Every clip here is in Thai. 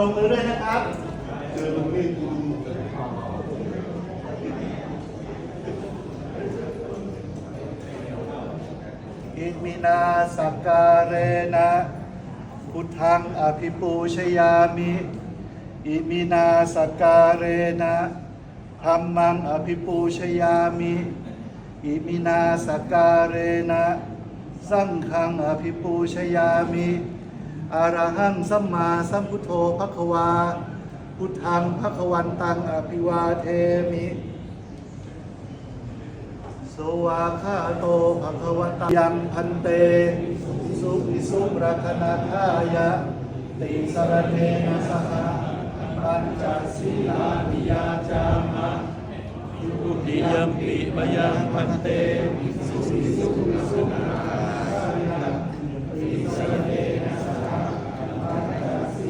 นมมือด้วยนะครับเจอตรงนี้คุณอิมินาสกการเรนะพุทธังอภิปูชยามิอิมินาสกการเรนะธรรมังอภิปูชยามิอิมินาสกการเรนะ สังฆังอภิปูชยามิ อรหังสัมมาสัมพุทโธภควา พุทธังภควันตังอภิวาเทมิสวาคาโตภะคะวะตายังพันเต สุวิสุรักนาทายะ ติสรเทนะสหปัญจศีลานิยาจามะยุติยัมปิมยังพันเต สุวิสุรักนาทายะติสรเทนะสหปัญ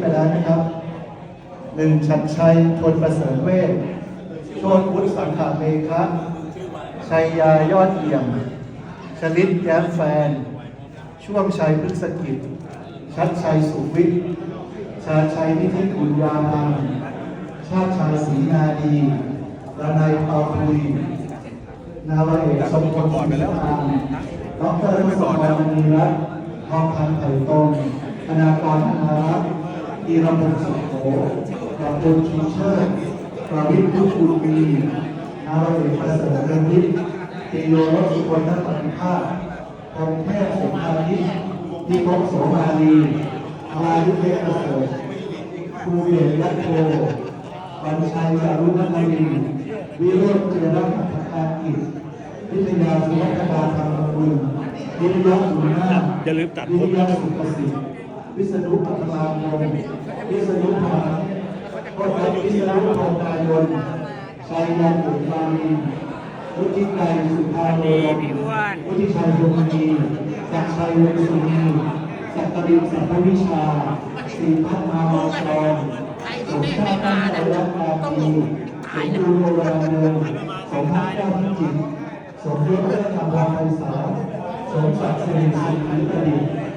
ไปแล้วนะครับหนึ่งชัดชัยทนประเสริฐเวทโชตพุทธสังขาเมคะชัยยายอดเอี่ยม ชลิตแย้มแฟน ช่วงชัยพฤกษกิจ ชัดชัยสุวิทย์ชาชัยนิธิกุลยานันชาติชัยศรีนาดีระนายเปาพุยนาวเอกสมพลศรีสมานดอกเตอรทศพรมณีรัตน์ทองคำไผ่ตรงธนากรธนารัตน์ อีรพงศ์สุโขดอกบุญชูเชิดประวิทย์พุทธบุญมีนาวาเอกประเสริฐเรืองฤทธิ์ติโยรสสุคนนักปฏิภาคพงเทพสมภาริศนิพพโสมาลีอายุเพชรประเสริฐครูเบียรยัตโทวันชัยจารุณนรินทร์วิโรจน์เจริญพัฒนากิจวิทยาสุวัฒนาธรรมบุญวิทยาสุนาถอย่าลืมตัดวิทยาสุประสิทธิ์ วิษณุปัตมามงวิษณุพาพจน์วิษณุพงกายนชัยยันตุมาลีวุฒิไกรสุภาโรวุฒิชัยพงศ์มีศักชัยวงศ์สุนีสักกรินสัพพวิชาศรีพัฒนามากรสมชาติตั้งใจรักนาทีสมบูรณ์โบราณเดิมสมภาพเจ้าพิจิตรสมยศเลิศธรรมไพศาลสมศักดิ์สิริสิริประดิษฐ์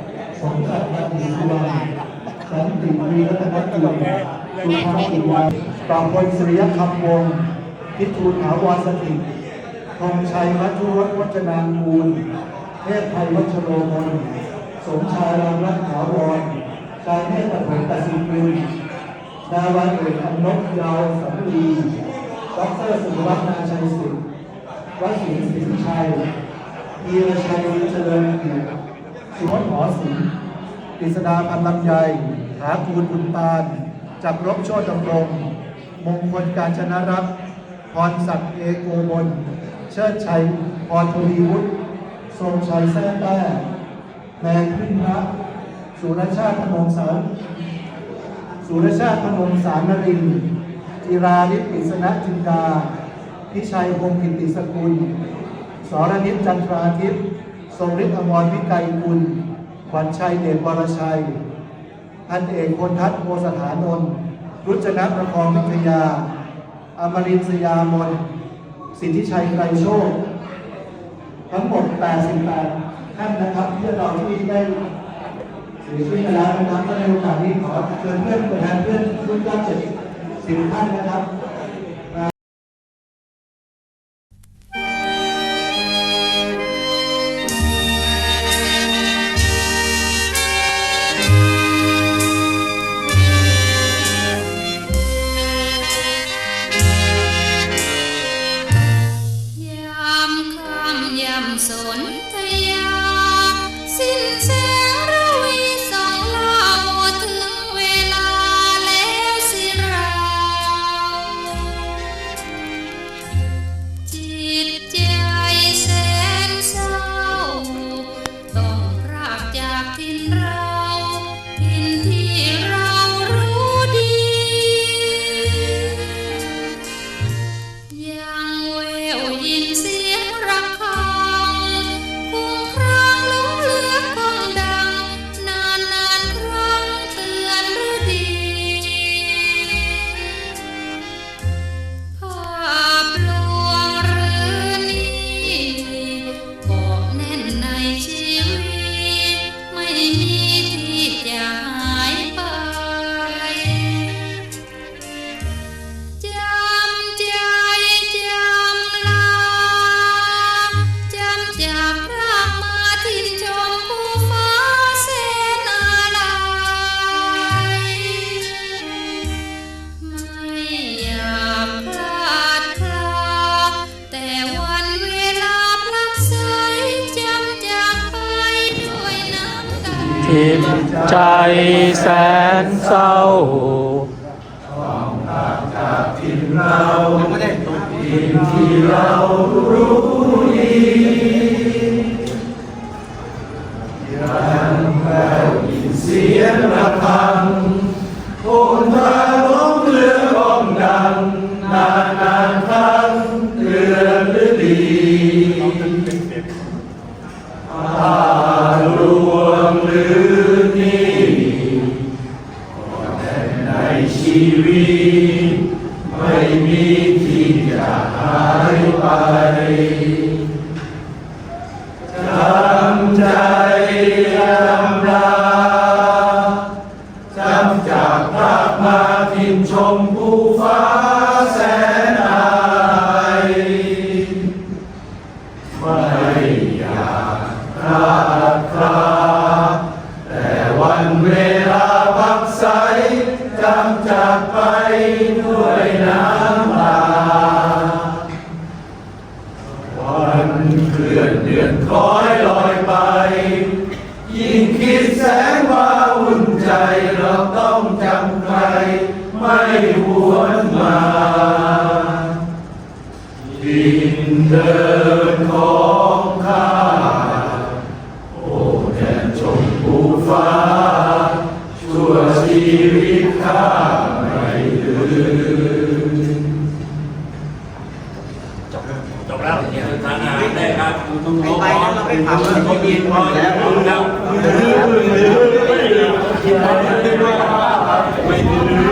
สมศักดิ์วัดศรีสุวรรณสันติวีรัตนกุลสุภาษิวาต่อพลสุริยคำวงพิทูลถาวรสถิตธงชัยมัทุรสวัจนางมูล เทพไทยวัชโรมนสมชายรามรัตน์ถาวรชายเมตตาผลตัดสินกุลนาวาเอกอนนกยาวสัมลีด็อกเตอร์สุรัตนาชัยสิทธิ์วชิรศิลป์ชัยอีรชัยเจริญเกียรติ สุวัฒน์หอศิลป์กฤษดาพันลำไยหาคูณบุญปาน จักรบโชติดำรง มงคลการชนะรักพรศักดิ์เอโกบล เชิดชัยพรทวีวุฒิทรงชัยแท้แต้แมนพึ่งพระสุรชาติพนมสารสุรชาติพนมสารนรินทร์จิราลิปิสนจินดาพิชัยพงกิติสกุล สรนิตจันทราทิพย์ ทรงฤทธิ์อมรวิไกรกุลขวัญชัยเดชวรชัยพันเอกพลทัศน์โมสถานนท์รุจนะประคองวิทยา อมรินสยามน สิทธิชัยไกรโชค ทั้งหมด 88 ท่านนะครับที่เราที่ได้เสียชีวิตไปแล้วนะครับก็ในโอกาสนี้ขอเชิญเพื่อนตัวแทนเพื่อนรุ่นเก้าเจ็ดสิบท่านนะครับ สน ใจแสนเศร้าของตาจากทินเราทินที่เรารู้ดียังแววอินเสียงระฆัง เดินของข้า โอ้แด่จงภูฟ้า ชั่ชีวิตข้าไม่ลืมจบแล้วเนี่ยทางานได้ครับคุณต้อไปแล้วเราไปเรื่องที่พอแล้วล้มลืมไมลืมไมลืมไมลืม